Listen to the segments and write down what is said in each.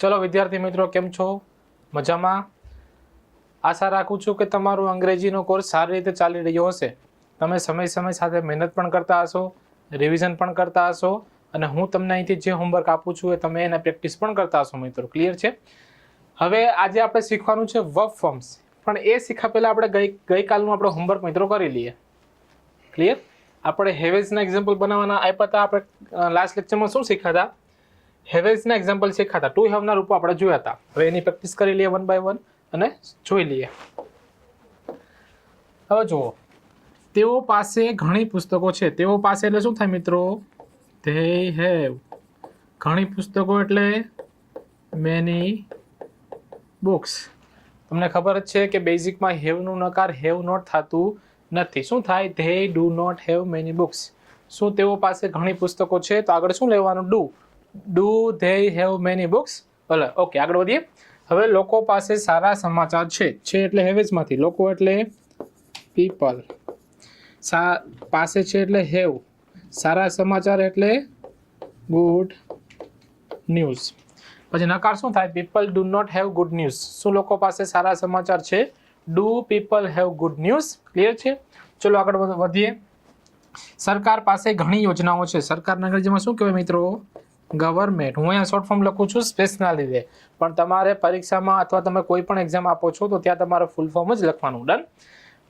ચલો, વિદ્યાર્થી મિત્રો, કેમ છો? મજામાં? આશા રાખું છું કે તમારો અંગ્રેજીનો કોર્સ સારી રીતે ચાલી રહ્યો હશે. તમે સમય સમય સાથે મહેનત પણ કરતા હશો રિવિઝન પણ કરતા હશો, અને હું તમને અહીંથી જે હોમવર્ક આપું છું એ તમે એને પ્રેક્ટિસ પણ કરતા હશો મિત્રો. ક્લિયર છે? હવે આજે આપણે શીખવાનું છે વર્ક ફોર્મ્સ પણ એ શીખા પહેલાં આપણે ગઈ, ગઈકાલનું આપણે હોમવર્ક મિત્રો કરી લઈએ. ક્લિયર આપણે હેવેઝના એક્ઝામ્પલ બનાવવાના આપ્યા હતા. આપણે લાસ્ટ લેક્ચરમાં શું શીખ્યા હતા? હેવેઝના એક્ઝામ્પલ શીખ્યા ટુ હેવના રૂપો આપણે જોયા હતા. હવે એની પ્રેક્ટિસ કરી લઈએ વન બાય વન અને જોઈ લઈએ. હવે જુઓ. તેઓ પાસે ઘણી પુસ્તકો છે. તેઓ પાસે એટલે શું થાય મિત્રો? ધે હેવ ઘણી પુસ્તકો એટલે મેની બુક્સ તમને ખબર જ છે કે બેઝિકમાં હેવનું નકાર, હેવ નોટ થતું નથી. શું થાય? They do not have many books શું તેઓ પાસે ઘણી પુસ્તકો છે? તો આગળ શું લેવાનું? Do do they have many books ભલે ઓકે આગળ વધીએ. હવે લોકો પાસે સારા સમાચાર છે. છે એટલે હેવેઝમાંથી લોકો એટલે પીપલ સા, પાસે છે એટલે હેવ સારા સમાચાર એટલે ગુડ ન્યૂઝ પછી નકાર શું થાય? People do not have good news શું લોકો પાસે સારા સમાચાર છે? Do people have good news clear છે? ચલો આગળ વધ- વધીએ. સરકાર પાસે ઘણી યોજનાઓ છે. સરકારના અંગ્રેજીમાં શું કહેવાય મિત્રો? ગવર્મેન્ટ હું અહીંયા શોર્ટ ફોર્મ લખું છું સ્પેસના લીધે. પણ તમારે પરીક્ષામાં અથવા તમે કોઈ પણ એક્ઝામ આપો છો, તો ત્યાં તમારે ફૂલ ફોર્મ જ લખવાનું. ડન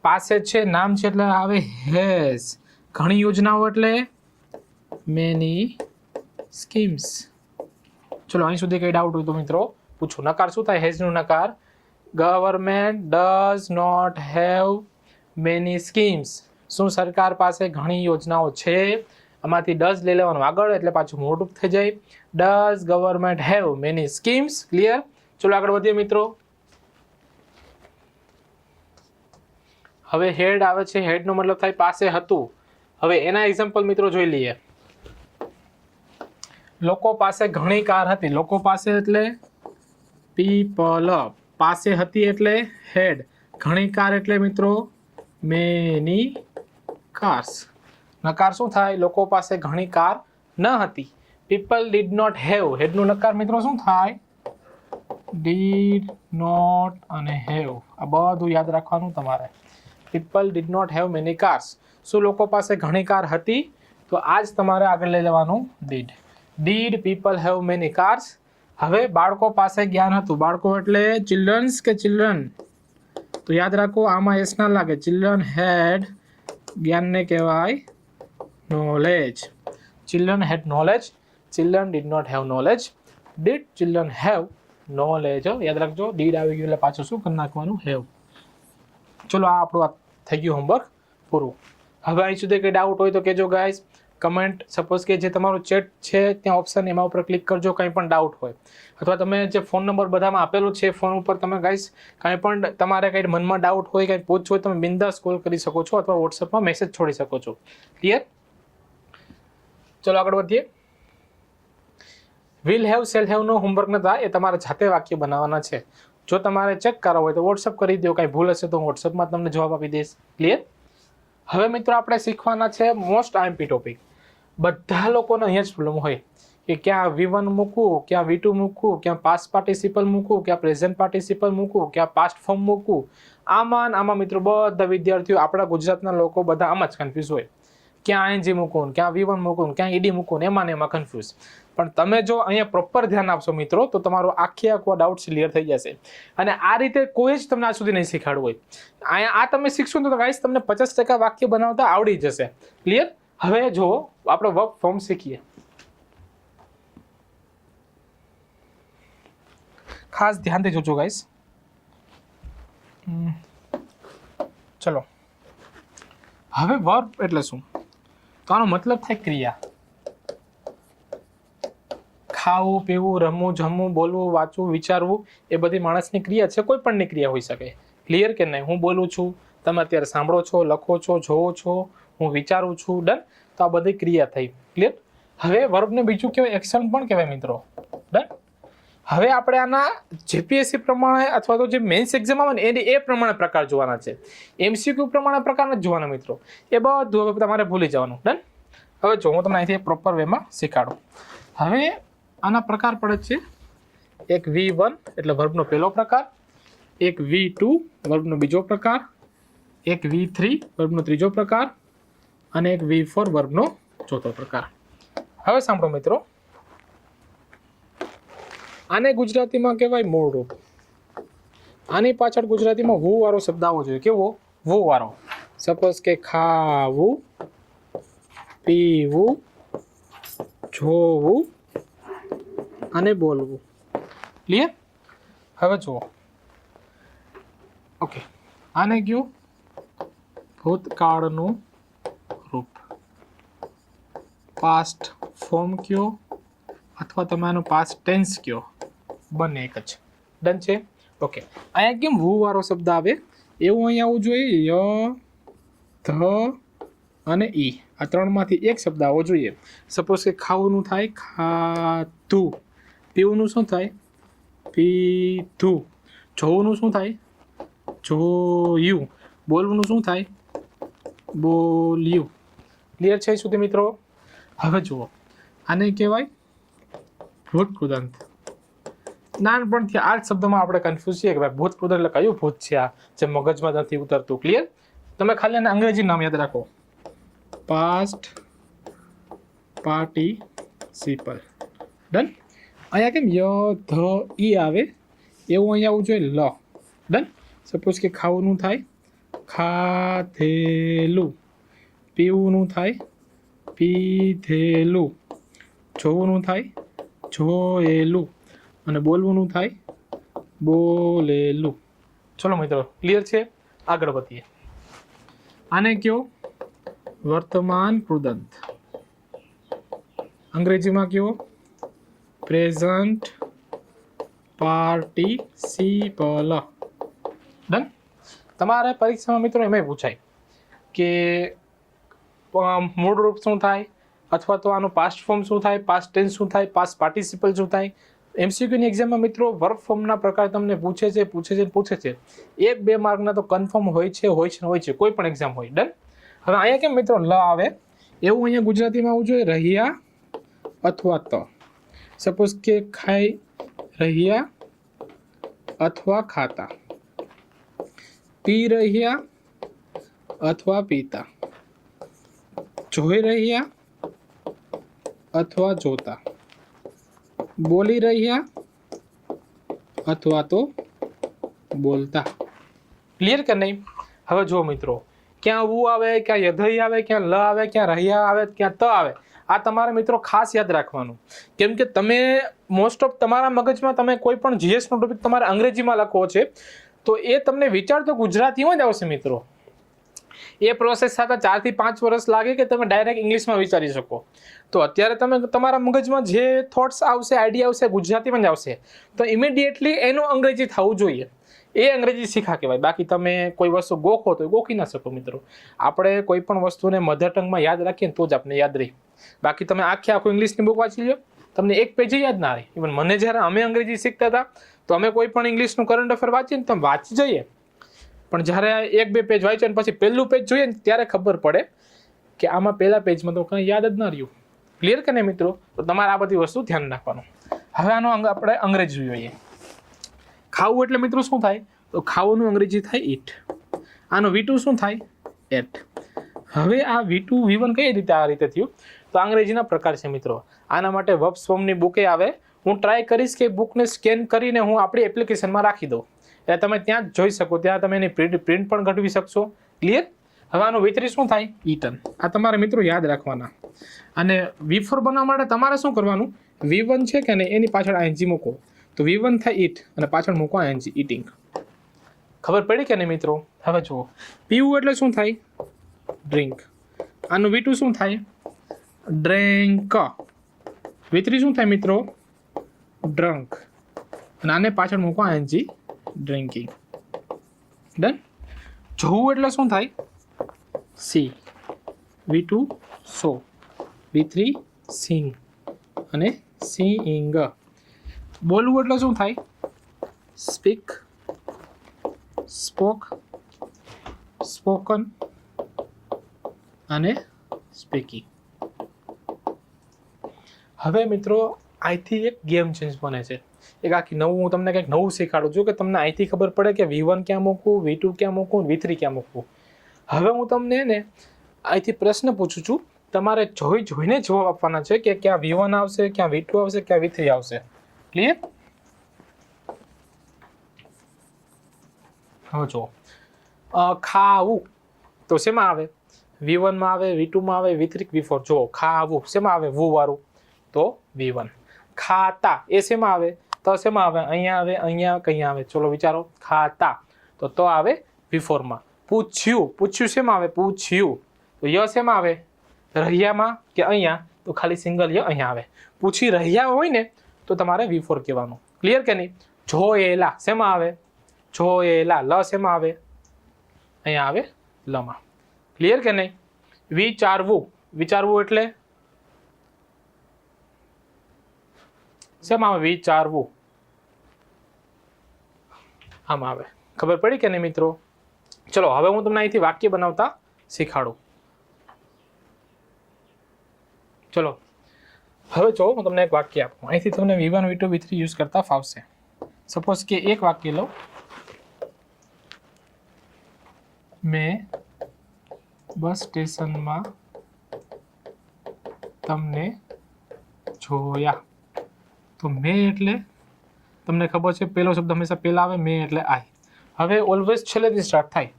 પાસે છે, નામ છે એટલે આવે હેસ ઘણી યોજનાઓ એટલે મેની સ્કીમ્સ ચલો, અહીં સુધી કંઈ ડાઉટ હોય તો મિત્રો પૂછો. નકાર શું થાય? હેઝનું નકાર. Government does not have many schemes શું સરકાર પાસે ઘણી યોજનાઓ છે? આમાંથી ડઝ લઈ લેવાનું આગળ, એટલે પાછું મોટું થઈ જાય. Does government have many schemes clear ચલો આગળ વધીએ મિત્રો. હવે હેડ આવે છે, હેડનો મતલબ થાય પાસે હતું. હવે એના એક્ઝામ્પલ મિત્રો જોઈ લઈએ. લોકો પાસે ઘણી કાર હતી. લોકો પાસે એટલે પીપલ પાસે હતી એટલે હેડ. ઘણી કાર એટલે મિત્રો મેની કાર્સ નકાર શું થાય? લોકો પાસે ઘણી કાર ન હતી. પીપલ ડીડ નોટ હેવ હેડનું નકાર મિત્રો શું થાય? ડીડ નોટ અને હેવ આ બધું યાદ રાખવાનું તમારે. People did not have many cars શું લોકો પાસે ઘણી કાર હતી? તો આ જ તમારે આગળ લઈ લેવાનું did did people have many cars હવે બાળકો પાસે જ્ઞાન હતું. બાળકો એટલે ચિલ્ડ્રન્સ કે ચિલ્ડ્રન તો યાદ રાખો, આમાં એસ ના લાગે. ચિલ્ડ્રન હેડ જ્ઞાનને કહેવાય knowledge children had knowledge children did not have knowledge did children have knowledge યાદ રાખજો ડીડ આવી ગયું એટલે પાછું શું કરી નાખવાનું? હેવ ચલો, આ આપણું આ થઈ ગયું હોમવર્ક પૂરું. હવે અહીં સુધી કંઈ ડાઉટ હોય તો કહેજો ગાઈઝ કમેન્ટ સપોઝ કે જે તમારું ચેટ છે, ત્યાં ઓપ્શન એમાં ઉપર ક્લિક કરજો, કંઈ પણ ડાઉટ હોય. અથવા તમે જે ફોન નંબર બધામાં આપેલો છે ફોન ઉપર તમે ગાઈઝ કંઈ પણ તમારે કંઈ મનમાં ડાઉટ હોય, કંઈ પૂછવું હોય, તમે બિંદાસ કોલ કરી શકો છો, અથવા વોટ્સઅપમાં મેસેજ છોડી શકો છો. ક્લિયર ચલો આગળ વધીએ. વિલ હેવ સેલ હેવનો હોમવર્ક નતા, એ તમારે જાતે વાક્ય બનાવવાના છે. જો તમારે ચેક કરવા હોય તો વોટ્સઅપ કરી દો, કાંઈ ભૂલ હશે તો હું વોટ્સઅપમાં તમને જવાબ આપી દઈશ. ક્લિયર હવે મિત્રો આપણે શીખવાના છે મોસ્ટ આઈએમપી ટોપિક બધા લોકોને અહીંયા જ પ્રોબ્લેમ હોય કે ક્યાં વી વન મૂકવું, ક્યાં વી ટુ મૂકવું, ક્યાં પાસ્ટ પાર્ટિસિપલ મૂકવું, ક્યાં પ્રેઝન્ટ પાર્ટિસિપલ મૂકવું, ક્યાં પાસ્ટ ફોર્મ મૂકવું. આમાં આમાં મિત્રો બધા વિદ્યાર્થીઓ, આપણા ગુજરાતના લોકો બધા આમાં જ કન્ફ્યુઝ હોય. ક્યાં આઈએનજી મૂકું ક્યાં વી વન મૂકું ક્યાં ઈડી મૂકું એમાં એમાં કન્ફ્યુઝ પણ તમે જો અહીંયા પ્રોપર ધ્યાન આપશો મિત્રો, તો તમારો આખી આખો ડાઉટ ક્લિયર થઈ જશે. અને આ રીતે કોઈ જ તમને આજ સુધી નહીં શીખવાડવું હોય. અહીંયા આ તમે શીખશો તો ગાઈસ તમને પચાસ ટકા વાક્ય બનાવતા આવડી જશે. ક્લિયર હવે જો આપણે વર્ક ફોર્મ શીખીએ. ખાસ ધ્યાનથી જોજો ગાઈસ ચલો. હવે વર્બ એટલે શું? તો મતલબ થાય ક્રિયા? ખાવું, પીવું, રમવું, જમવું, બોલવું, વાંચવું, વિચારવું, એ બધી માણસની ક્રિયા છે, કોઈ પણની ક્રિયા હોઈ શકે. ક્લિયર કે નહીં? હું બોલું છું, તમે અત્યારે સાંભળો છો, લખો છો, જોવો છો, હું વિચારું છું, ડન? તો આ બધી ક્રિયા થઈ. ક્લિયર હવે વર્બને બીજું કહેવાય એક્શન પણ કહેવાય મિત્રો. ડન? હવે આપણે આના જીપીએસસી પ્રમાણે અથવા તો જે મેન્સ એક્ઝામ આવે ને, એની એ પ્રમાણે પ્રકાર જોવાના છે. એમસીક્યુ પ્રમાણે પ્રકાર નથી જોવાના મિત્રો. એ બધું હવે તમારે ભૂલી જવાનું. ડન હવે જો, હું તમને અહીંથી પ્રોપર વેમાં શીખાડું. હવે આના પ્રકાર પડે છે એક વી વન એટલે વર્બનો પહેલો પ્રકાર, એક વી ટુ વર્બનો બીજો પ્રકાર, એક વી થ્રી વર્બનો ત્રીજો પ્રકાર, અને એક વી ફોર વર્બનો ચોથો પ્રકાર. હવે સાંભળો મિત્રો. આને ગુજરાતીમાં કહેવાય મૂળ રૂપ આની પાછળ ગુજરાતીમાં વુ વાળો શબ્દ આવવો જોઈએ. કેવો? વુ વાળો. સપોઝ કે ખાવું, પીવું, જોવું અને બોલવું. ક્લિયર હવે જુઓ. ઓકે આને ગયું ભૂતકાળનું રૂપ. પાસ્ટ ફોર્મ કયો? અથવા તમે આનું પાસ્ટ ટેન્સ કયો? બંને એક જ. ડન છે? ઓકે અહીંયા કેમ વુ વાળો શબ્દ આવે? એવું અહીંયા આવવું જોઈએ? ય ધ અને ઈ. આ ત્રણમાંથી એક શબ્દ આવવો જોઈએ. સપોઝ કે ખાવાનું થાય, ખાધું. પીવાનું શું થાય? પીધું. જોવાનું શું થાય? જોયું. બોલવાનું શું થાય? બોલ્યું. ક્લિયર છે સુધી મિત્રો? હવે જુઓ. આને કહેવાય ભૂતપ્રુદંત નાનપણથી આ જ શબ્દમાં આપણે કન્ફ્યુઝ છીએ કે ભાઈ ભૂતપ્રુદંત એટલે કયું ભૂત છે આ? જે મગજમાં નથી ઉતરતું. ક્લિયર તમે ખાલી એને અંગ્રેજી નામ યાદ રાખો. પાસ્ટ પાર્ટી સિપલ ડન અહીંયા કેમ ય, ધ, ઈ આવે? એવું અહીંયા આવવું જોઈએ? લ. ડન સપોઝ કે ખાવાનું થાય. ખાધેલું. પીવાનું થાય. પીધેલું. જોવાનું થાય. જોયેલું. અને બોલવાનું થાય. બોલેલું. ચલો મિત્રો ક્લિયર છે? આગળ વધીએ. આને કયો? વર્તમાન કૃદંત. અંગ્રેજીમાં કયો? પ્રેઝન્ટ પાર્ટીસિપલ. ડન તમારે પરીક્ષામાં મિત્રો એમાંય પૂછાય કે મૂળ રૂપ શું થાય? અથવા તો આનું પાસ્ટ ફોર્મ શું થાય? પાસ્ટ ટેન્સ શું થાય? પાસ્ટ પાર્ટિસિપલ શું થાય? એમસીક્યુની એક્ઝામમાં મિત્રો વર્ક ફોર્મના પ્રકાર તમને પૂછે છે પૂછે છે પૂછે છે. એક, બે માર્કના તો કન્ફર્મ હોય છે હોય છે હોય છે. કોઈ પણ એક્ઝામ હોય. ડન હવે અહીંયા કેમ મિત્રો લ આવે? એવું અહીંયા ગુજરાતીમાં આવવું જોઈએ, રહ્યા અથવા તો. સપોઝ કે ખાઈ, રહ્યા અથવા ખાતા. પી રહ્યા અથવા પીતા. જોઈ રહ્યા અથવા જોતા. બોલી રહ્યા અથવા તો બોલતા. ક્લિયર કે નહીં? હવે જો મિત્રો, ક્યાં ઉ આવે, ક્યાં યધઈ આવે, ક્યાં લ આવે, ક્યાં રહ્યા આવે, ક્યાં ત આવે, આ તમારે મિત્રો ખાસ યાદ રાખવાનું. કેમ કે તમે મોસ્ટ ઓફ તમારા મગજમાં તમે કોઈ પણ જીએસનો ટોપિક તમારે અંગ્રેજીમાં લખવો છે, તો એ તમને વિચાર તો ગુજરાતીમાં જ આવશે મિત્રો. એ પ્રોસેસ સાથે ચારથી પાંચ વર્ષ લાગે કે તમે ડાયરેક્ટ ઇંગ્લિશમાં વિચારી શકો. તો અત્યારે તમે તમારા મગજમાં જે થોટ્સ આવશે આઈડિયા આવશે ગુજરાતીમાં જ આવશે, તો ઇમિડિયેટલી એનું અંગ્રેજી થવું જોઈએ. એ અંગ્રેજી શીખા કહેવાય. બાકી તમે કોઈ વસ્તુ ગોખો તો ગોખી ના શકો મિત્રો. આપણે કોઈ પણ વસ્તુને મધર ટંગમાં યાદ રાખીએ તો જ આપણે યાદ રહી. બાકી તમે આખે આખું ઇંગ્લિશની બુક વાંચી લો તમને એક પેજ યાદ ના રહે. ઇવન મને જ્યારે અમે અંગ્રેજી શીખતા હતા, તો અમે કોઈ પણ ઇંગ્લિશનું કરંટ અફેર વાંચીએ ને તો અમે વાંચી જઈએ. પણ જ્યારે એક બે પેજ વાંચ્યો ને પછી પહેલું પેજ જોઈએ ને ત્યારે ખબર પડે કે આમાં પહેલા પેજમાં તો કંઈ યાદ જ ન રહ્યું. ક્લિયર કે નહીં મિત્રો? તો તમારે આ બધી વસ્તુ ધ્યાન રાખવાનું. હવે આનો અંગ આપણે અંગ્રેજી જોઈએ. ખાવું એટલે મિત્રો શું થાય? તો ખાવાનું અંગ્રેજી થાય ઈટ આનો વી શું થાય? એટ હવે આ વી ટુ કઈ રીતે આ રીતે થયું? તો અંગ્રેજીના પ્રકાર છે મિત્રો. આના માટે વર્બ્સ ફોર્મની બુકે આવે. હું ટ્રાય કરીશ કે બુકને સ્કેન કરીને હું આપણી એપ્લિકેશનમાં રાખી દઉં. એટલે તમે ત્યાં જ જોઈ શકો, ત્યાં તમે એની પ્રિન્ટ પ્રિન્ટ પણ ઘટવી શકશો. ક્લિયર હવે આનું વિતરી શું થાય? ઈટન આ તમારે મિત્રો યાદ રાખવાના. અને વી ફોર બનાવવા માટે તમારે શું કરવાનું? વી વન છે કે નહીં એની પાછળ આઈએનજી મૂકો. તો વી વન થાય ઈટ અને પાછળ મૂકો આઈએનજી ઈટિંગ ખબર પડી કે નહીં મિત્રો? હવે જુઓ. પીવું એટલે શું થાય? ડ્રિંક આનું વી શું થાય? ડ્રેન્ક વી થ્રી શું થાય મિત્રો? ડ્રંક અને આને પાછળ મૂકો આઈએનજી ડ્રિંકિંગ ડન જોવું એટલે શું થાય? See V two saw V three seen અને સિંગ બોલવું એટલે શું થાય? સ્પીક સ્પોક સ્પોકન અને સ્પીકિંગ હવે મિત્રો આઈથી એક ગેમ ચેન્જ બને છે. એક આખી નવું હું તમને કંઈક નવું શીખાડું. છું કે તમને અહીંથી ખબર પડે કે વી વન ક્યાં મૂકવું વી ટુ ક્યાં મૂકવું વી થ્રી ક્યાં મૂકવું. હવે હું તમને ને અહીંથી પ્રશ્ન પૂછું છું. તમારે જોઈ જોઈને જવાબ આપવાના છે કે ક્યાં વી વન આવશે, ક્યાં વી ટુ આવશે, ક્યાં વી થ્રી આવશે. ક્લિયર હવે જુઓ. ખાવું. તો શેમાં આવે? વી વનમાં આવે વી ટુમાં આવે વી થ્રી વી ફોર જુઓ, ખાવું. શેમાં આવે? વુ વાળું. તો વી વન ખાતા. એ શેમાં આવે? તો શેમાં આવે? અહીંયા આવે, અહીંયા કંઈ આવે? ચલો વિચારો, ખાતા. તો તો આવે બિફોરમાં ફોરમાં પૂછ્યું. પૂછ્યું શેમાં આવે? પૂછ્યું. તો ય શેમાં આવે? રહ્યામાં કે અહીંયા? તો ખાલી સિંગલ ય અહીંયા આવે. પૂછી રહ્યા હોય ને, તો તમારે વી ફોર કહેવાનું. ક્લિયર કે નહીં? જોયેલા. શેમાં આવે? જોયેલા. લ શેમાં આવે? અહીંયા આવે લમાં. ક્લિયર કે નહીં? વિચારવું. વિચારવું એટલે? શેમાં વિચારવું. આમાં આવે. ખબર પડી કે નહીં મિત્રો? ચલો, હવે હું તમને અહીંથી વાક્ય બનાવતા શીખાડું. ચલો, હવે જો હું તમને એક વાક્ય આપું. અહીંથી તમને V one V two V three use કરતા ફાવશે. સપોઝ કે એક વાક્ય લો. મેં બસ સ્ટેશનમાં તમને જોયા. તો મેં એટલે તમને ખબર છે પહેલો શબ્દ હંમેશા પહેલા આવે, મેં એટલે આઈ. હવે ઓલવેઝ છેલ્લેથી સ્ટાર્ટ થાય.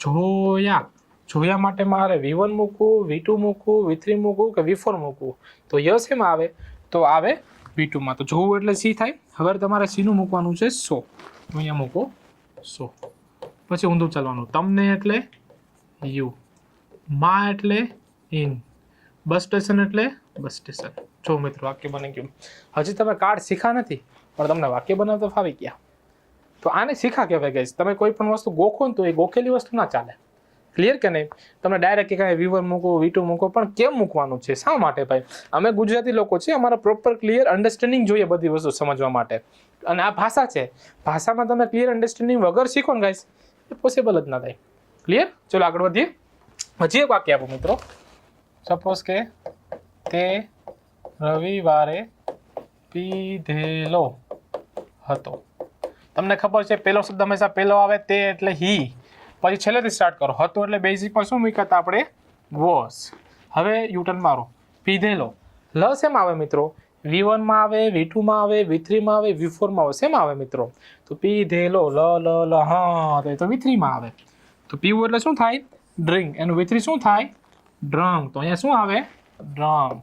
જોયા જોયા માટે મારે વી વન મૂકવું વી ટુ મૂકવું વી થ્રી મૂકવું કે વી ફોર મૂકવું? તો યસ એમાં આવે. તો આવે વી ટુમાં તો જોવું એટલે સી થાય. હવે તમારે સીનું મૂકવાનું છે સો. અહીંયા મૂકો સો. પછી ઊંધું ચાલવાનું. તમને એટલે યુ. મા એટલે ઇન. બસ સ્ટેશન એટલે બસ સ્ટેશન. જો મિત્રો વાક્ય બની ગયું હજી તમે કાર્ડ શીખા નથી? પણ તમને વાક્ય બનાવતા ફાવી ગયા. તો આને શીખા કહેવાય ગઈ તમે કોઈ પણ વસ્તુ ગોખો ને તો એ ગોખેલી વસ્તુ ના ચાલે. ક્લિયર કે નહીં? તમે ડાયરેક્ટ કાંઈ વીવર મૂકો વી ટુ મૂકો, પણ કેમ મૂકવાનું છે? શા માટે ભાઈ? અમે ગુજરાતી લોકો છીએ, અમારા પ્રોપર ક્લિયર અન્ડરસ્ટેન્ડિંગ જોઈએ બધી વસ્તુ સમજવા માટે. અને આ ભાષા છે. ભાષામાં તમે ક્લિયર અન્ડરસ્ટેન્ડિંગ વગર શીખો ને ગાઈસ એ પોસિબલ જ ના થાય. ક્લિયર ચલો આગળ વધીએ. હજી એક વાક્ય આપો મિત્રો. સપોઝ કે તે રવિવારે પીધેલો હતો. તમને ખબર છે પહેલો શબ્દ હંમેશા પહેલો આવે તે એટલે હી. પછી છેલ્લેથી સ્ટાર્ટ કરો. હતો એટલે બેઝિકમાં શું મૂક્યા આપણે? વોસ હવે યુટર્ન મારો. પીધેલો. લ સેમ આવે મિત્રો? વી વનમાં આવે, વી ટુમાં આવે, વી થ્રીમાં આવે, વી ફોરમાં આવે. સેમ આવે મિત્રો? તો પીધેલો. લ લ લ. હા એ તો વી થ્રીમાં આવે. તો પીવું એટલે શું થાય? ડ્રિંક. એનું વી થ્રી શું થાય? ડ્રંક. તો અહીંયા શું આવે? ડ્રંક.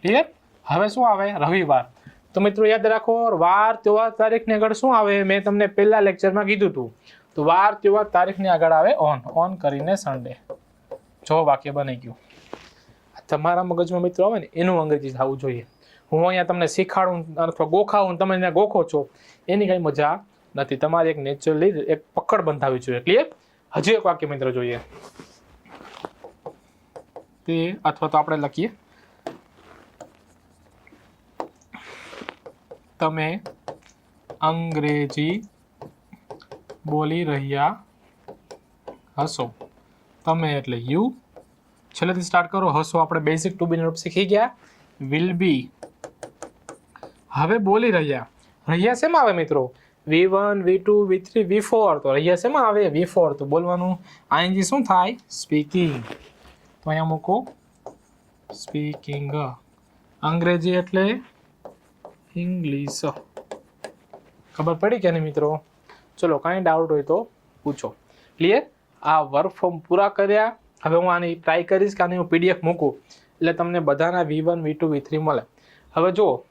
ક્લિયર? હવે શું આવે? રવિવાર. તો મિત્રો યાદ રાખો, વાર, તહેવાર, તારીખની આગળ શું આવે? મેં તમને પહેલા લેક્ચરમાં કીધું હતું. તો વાર, તહેવાર, તારીખની આગળ આવે ઓન ઓન કરીને સન્ડે જો વાક્ય બની ગયું. તમારા મગજમાં મિત્રો આવે ને, એનું અંગ્રેજી થવું જોઈએ. હું અહીંયા તમને શીખાડું અથવા ગોખાવું તમે એને ગોખો છો, એની કંઈ મજા નથી. તમારે એક નેચરલી એક પકડ બંધાવી જોઈએ. ક્લિયર હજી એક વાક્ય મિત્ર જોઈએ. તે અથવા તો આપણે લખીએ. તમે અંગ્રેજી બોલી રહ્યા હશો. તમે એટલે યુ. છેલ્લેથી સ્ટાર્ટ કરો. હશો આપણે બેઝિક ટુ બી રૂપ શીખી ગયા. વિલ બી હવે બોલી રહ્યા. રહ્યા શેમાં આવે મિત્રો? V one V two V three V four તો રહ્યા શેમાં આવે? વી ફોર તો બોલવાનું. આઈએનજી શું થાય? સ્પીકિંગ તો અહીંયા મૂકો. સ્પીકિંગ અંગ્રેજી એટલે ઇંગ્લિશ. ખબર પડી કે નહીં મિત્રો? ચલો, કાંઈ ડાઉટ હોય તો પૂછો. ક્લિયર આ વર્ક ફોર્મ પૂરા કર્યા. હવે હું આની ટ્રાય કરીશ કે આની હું પીડીએફ મૂકું. એટલે તમને બધાના V one V two V three મળે. હવે જુઓ.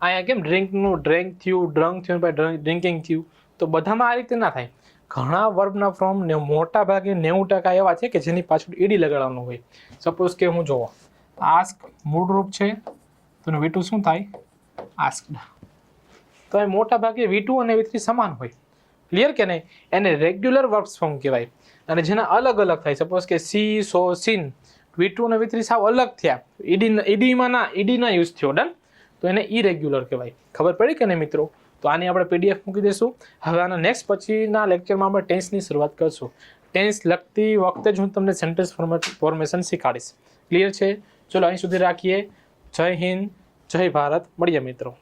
અહીંયા કેમ ડ્રિંકનું ડ્રિંક થયું ડ્રંક થયું, પછી ડ્રિંકિંગ થયું. તો બધામાં આ રીતે ના થાય. ઘણા વર્બના ફોર્મ ને મોટા ભાગે નેવું ટકા એવા છે કે જેની પાછળ ઈડી લગાડવાનું હોય. સપોઝ કે હું જોવો આસ્ક મૂળ રૂપ છે. તો વી શું થાય? આસ્કડ તો એ મોટા ભાગે વી ટુ અને વી સમાન હોય. ક્લિયર કે નહીં? એને રેગ્યુલર વર્બ્સ ફોર્મ કહેવાય. અને જેના અલગ અલગ થાય. સપોઝ કે see saw seen V two અને વી થ્રી સાવ અલગ થયા. ઈડી ઈડીમાં ના ઈડીના યુઝ થયો. ડન તો એને ઇરેગ્યુલર કહેવાય. ખબર પડી કે નહીં મિત્રો? તો આની આપણે પીડીએફ મૂકી દઈશું. હવે આના નેક્સ્ટ પછીના લેક્ચરમાં આપણે ટેન્સની શરૂઆત કરશું. ટેન્સ લગતી વખતે જ હું તમને સેન્ટેન્સ ફોર્મેશન શીખાડીશ. ક્લિયર છે? ચલો અહીં સુધી રાખીએ. જય હિન્દ. જય ભારત. મળીએ મિત્રો.